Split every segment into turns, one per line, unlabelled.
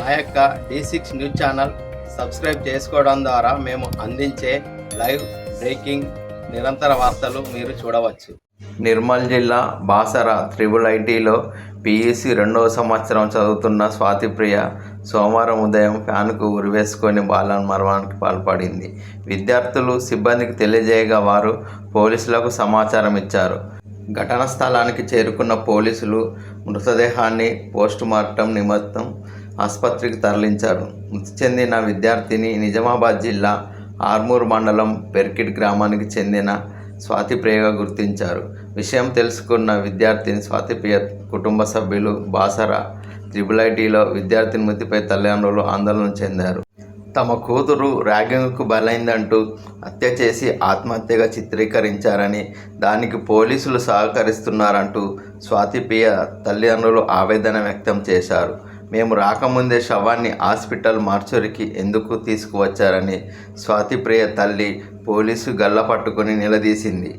మా యొక్క D six news channel subscribe చేసుకోవడం ద్వారా మేము అందించే లైవ్ బ్రేకింగ్ నిరంతర వార్తలు మీరు చూడవచ్చు. నిర్మల్ జిల్లా బాసర త్రిబుల్ ఐటీలో పిఈసి రెండవ సంవత్సరం చదువుతున్న స్వాతిప్రియ సోమవారం ఉదయం ఫ్యాన్కు ఉరివేసుకొని బాలమర్మానికి పాల్పడింది. విద్యార్థులు సిబ్బందికి తెలియజేయగా వారు పోలీసులకు సమాచారం ఇచ్చారు. ఘటనా స్థలానికి చేరుకున్న పోలీసులు మృతదేహాన్ని పోస్టుమార్టం నిమిత్తం ఆసుపత్రికి తరలించారు మృతి చెందిన విద్యార్థిని నిజామాబాద్ జిల్లా ఆర్మూర్ మండలం పెర్కిట్ గ్రామానికి చెందిన స్వాతిప్రియగా గుర్తించారు. విషయం తెలుసుకున్న విద్యార్థిని స్వాతిప్రియ కుటుంబ సభ్యులు బాసర త్రిబుల్ ఐటీలో విద్యార్థిని మృతిపై తల్లిదండ్రులు ఆందోళన చెందారు. తమ కూతురు ర్యాగింగ్కు బలైందంటూ హత్య చేసి ఆత్మహత్యగా చిత్రీకరించారని దానికి పోలీసులు సహకరిస్తున్నారంటూ స్వాతిప్రియ తల్లిదండ్రులు ఆవేదన వ్యక్తం చేశారు. మేము రాకముందే శవాన్ని హాస్పిటల్ మార్చురికి ఎందుకు తీసుకువచ్చారని స్వాతిప్రియ తల్లి పోలీసు గల్ల పట్టుకుని నిలదీసింది.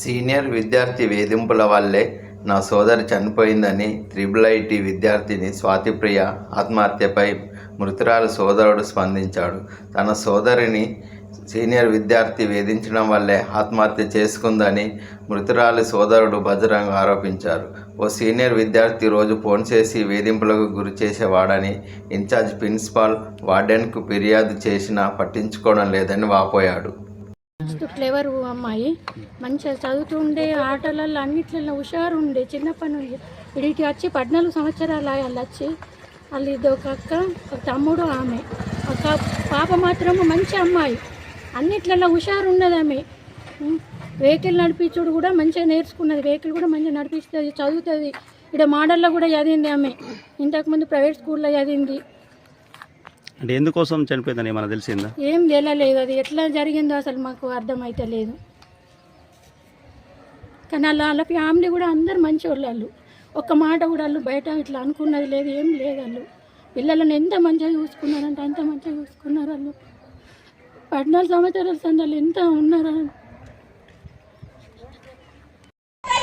సీనియర్ విద్యార్థి వేధింపుల వల్లే నా సోదరి చనిపోయిందని త్రిబుల్ ఐటీ విద్యార్థిని స్వాతిప్రియ ఆత్మహత్యపై మృతురాలు సోదరుడు స్పందించాడు. తన సోదరిని సీనియర్ విద్యార్థి వేధించడం వల్లే ఆత్మహత్య చేసుకుందని మృతురాలి సోదరుడు బజరంగ్ ఆరోపించారు. ఓ సీనియర్ విద్యార్థి రోజు ఫోన్ చేసి వేధింపులకు గురి చేసేవాడని ఇన్ఛార్జ్ ప్రిన్సిపాల్ వార్డెన్కు ఫిర్యాదు చేసినా పట్టించుకోవడం లేదని వాపోయాడు.
క్లేవర్ అమ్మాయి. మంచిగా చదువుతుండే ఆటలలో అన్నిట్లలో హుషారు ఉండే చిన్నప్పటి నుండి ఇడికి వచ్చి పద్నాలుగు సంవత్సరాలు వాళ్ళు వచ్చి. వాళ్ళు ఇది ఒక అక్క ఒక తమ్ముడు ఆమె. ఒక పాప మాత్రము మంచి అమ్మాయి. అన్నిట్లలో హుషారు ఉన్నది ఆమె వెహికల్ నడిపించుడు కూడా మంచిగా నేర్చుకున్నది. వెహికల్ కూడా మంచిగా నడిపిస్తుంది చదువుతుంది. ఇక్కడ మోడల్లో కూడా చదివింది ఆమె. ఇంతకుముందు ప్రైవేట్ స్కూల్లో చదివింది.
అంటే ఎందుకోసం చనిపోయిందని ఏమైనా తెలిసిందా?
ఏం తెలియలేదు అది. ఎట్లా జరిగిందో అసలు మాకు అర్థమైతే లేదు కానీ వాళ్ళ వాళ్ళ ఫ్యామిలీ కూడా అందరు మంచి వాళ్ళు. ఒక్క మాట కూడా వాళ్ళు బయట ఇట్లా అనుకున్నది లేదు ఏం లేదు వాళ్ళు. పిల్లలను ఎంత మంచిగా చూసుకున్నారంటే అంత మంచిగా చూసుకున్నారు వాళ్ళు. పద్నాలుగు సంవత్సరాల సందాలు ఎంత ఉన్నారు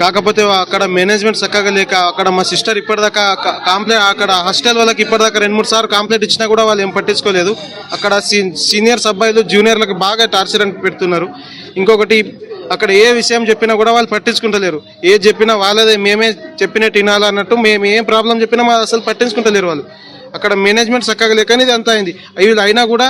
కాకపోతే అక్కడ మేనేజ్మెంట్ చక్కగా లేక అక్కడ మా సిస్టర్ ఇప్పటిదాకా కాంప్లైంట్ అక్కడ హాస్టల్ వాళ్ళకి ఇప్పటిదాకా రెండు మూడు సార్లు కాంప్లైంట్ ఇచ్చినా కూడా వాళ్ళు ఏం పట్టించుకోలేదు. అక్కడ సీనియర్స్ అబ్బాయిలు జూనియర్లకు బాగా టార్చర్ అని పెడుతున్నారు. ఇంకొకటి అక్కడ ఏ విషయం చెప్పినా కూడా వాళ్ళు పట్టించుకుంటలేరు. ఏ చెప్పినా వాళ్ళదే మేమే చెప్పినట్టు వినాలన్నట్టు మేము ఏం ప్రాబ్లం చెప్పినా మా అసలు పట్టించుకుంటలేరు వాళ్ళు. అక్కడ మేనేజ్మెంట్ చక్కగా లేక ఇది అంత అయింది. అయినా కూడా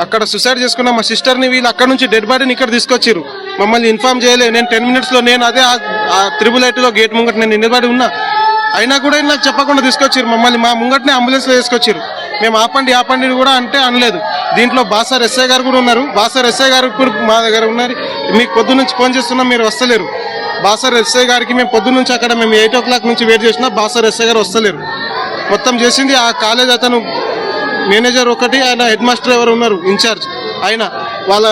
అక్కడ సుసైడ్ చేసుకున్న మా సిస్టర్ని వీళ్ళు అక్కడ నుంచి డెడ్ బాడీని ఇక్కడ తీసుకొచ్చారు మమ్మల్ని ఇన్ఫార్మ్ చేయలేదు నేను టెన్ మినిట్స్లో నేను అదే ఆ- త్రిబుల్ ఐటీలో గేట్ ముంగట నేను నిలబడి ఉన్నా. అయినా కూడా నాకు చెప్పకుండా తీసుకొచ్చారు మమ్మల్ని మా ముంగటనే అంబులెన్స్లో తీసుకొచ్చారు మేము ఆపండి ఆపండి కూడా అంటే అనలేదు. దీంట్లో బాసార్ ఎస్ఐ గారు కూడా ఉన్నారు. బాసార్ ఎస్ఐ గారు కూడా మా దగ్గర ఉన్నారు. మీకు పొద్దు నుంచి ఫోన్ చేస్తున్నాం మీరు వస్తలేరు. బాసార్ ఎస్ఐ గారికి మేము పొద్దు నుంచి అక్కడ మేము ఎయిట్ ఓ క్లాక్ నుంచి వెయిట్ చేసినా బాసార్ ఎస్ఐ గారు వస్తలేరు. మొత్తం చేసింది ఆ కాలేజ్ అతను మేనేజర్ ఒకటి ఆయన హెడ్ మాస్టర్ ఎవరు ఉన్నారు? ఇన్ఛార్జ్ ఆయన వాళ్ళ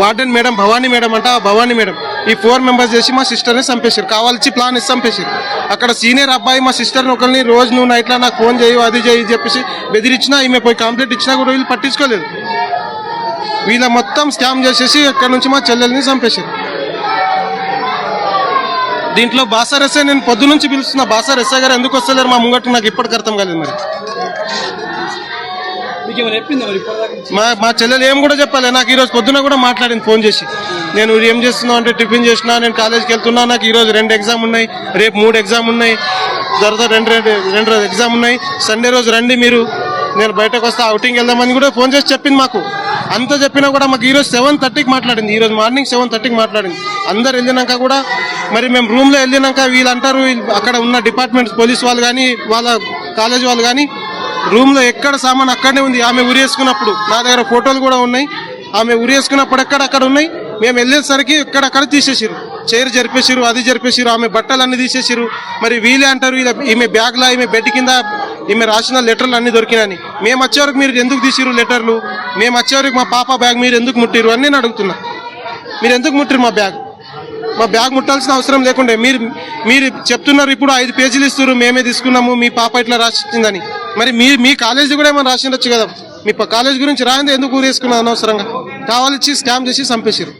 వార్డెన్ మేడం భవానీ మేడం అంట భవానీ మేడం. ఈ ఫోర్ మెంబర్స్ చేసి మా సిస్టర్ని చంపేశారు. కావాల్సి ప్లాన్ ఇచ్చి చంపేశారు. అక్కడ సీనియర్ అబ్బాయి మా సిస్టర్ని ఒకరిని రోజు నువ్వు నైట్లో నాకు ఫోన్ చేయు అది చేయి చెప్పేసి బెదిరించినా ఈమె పోయి కంప్లైంట్ ఇచ్చినా కూడా వీళ్ళు పట్టించుకోలేదు. వీళ్ళ మొత్తం స్కామ్ చేసేసి అక్కడ నుంచి మా చెల్లెల్ని చంపేశారు. దీంట్లో బాసార్ ఎస్ఐ నేను పొద్దు నుంచి పిలుస్తున్నా. బాసార్ ఎస్ఐ గారు ఎందుకు వస్తలేరు? మా ముంగట్టు నాకు ఇప్పటికి అర్థం కాలేదు మరి. మా మా చెల్లెలు ఏం కూడా చెప్పాలి. నాకు ఈరోజు పొద్దున కూడా మాట్లాడింది ఫోన్ చేసి. నేను ఏం చేస్తున్నావు అంటే టిఫిన్ చేసినా నేను కాలేజ్కి వెళ్తున్నా నాకు ఈరోజు రెండు ఎగ్జామ్ ఉన్నాయి రేపు మూడు ఎగ్జామ్ ఉన్నాయి తర్వాత రెండు రెండు రెండు రోజు ఎగ్జామ్ ఉన్నాయి సండే రోజు రండి మీరు నేను బయటకు వస్తా అవుటింగ్ వెళ్దామని కూడా ఫోన్ చేసి చెప్పింది మాకు. అంత చెప్పినా కూడా మాకు ఈరోజు సెవెన్ థర్టీకి మాట్లాడింది. ఈరోజు మార్నింగ్ సెవెన్ థర్టీకి మాట్లాడింది. అందరు వెళ్ళినాక కూడా మరి మేము రూమ్లో వెళ్ళినాక వీళ్ళు అంటారు వీళ్ళు అక్కడ ఉన్న డిపార్ట్మెంట్ పోలీస్ వాళ్ళు కానీ వాళ్ళ కాలేజ్ వాళ్ళు కానీ రూమ్లో ఎక్కడ సామాన్ అక్కడనే ఉంది. ఆమె ఉరేసుకున్నప్పుడు నా దగ్గర ఫోటోలు కూడా ఉన్నాయి. ఆమె ఉరేసుకున్నప్పుడు ఎక్కడక్కడ ఉన్నాయి. మేము వెళ్ళేసరికి ఎక్కడక్కడ తీసేసారు చైర్ జరిపేసారు అది జరిపేసారు ఆమె బట్టలు అన్ని తీసేసారు మరి వీలే అంటారు ఇలా ఈమె బ్యాగ్లా ఈమె బెడ్ కింద ఈమె రాసిన లెటర్లు అన్ని దొరికినాయని. మేము వచ్చేవరకు మీరు ఎందుకు తీసిరు లెటర్లు? మేము వచ్చేవరకు మా పాప బ్యాగ్ మీరు ఎందుకు ముట్టిరు అని నేను అడుగుతున్నా. మీరు ఎందుకు ముట్టిరు మా బ్యాగ్? మా బ్యాగ్ ముట్టాల్సిన అవసరం లేకుండే. మీరు మీరు చెప్తున్నారు ఇప్పుడు ఐదు పేజీలు ఇస్తున్నారు మేమే తీసుకున్నాము మీ పాప ఇట్లా రాసిందని. మరి మీ మీ కాలేజీ కూడా ఏమైనా రాసిండొచ్చు కదా? మీ కాలేజ్ గురించి రాయింది ఎందుకు ఊరేసుకున్నారు అనవసరంగా? కావాలిచ్చి స్కామ్ చేసి చంపేసారు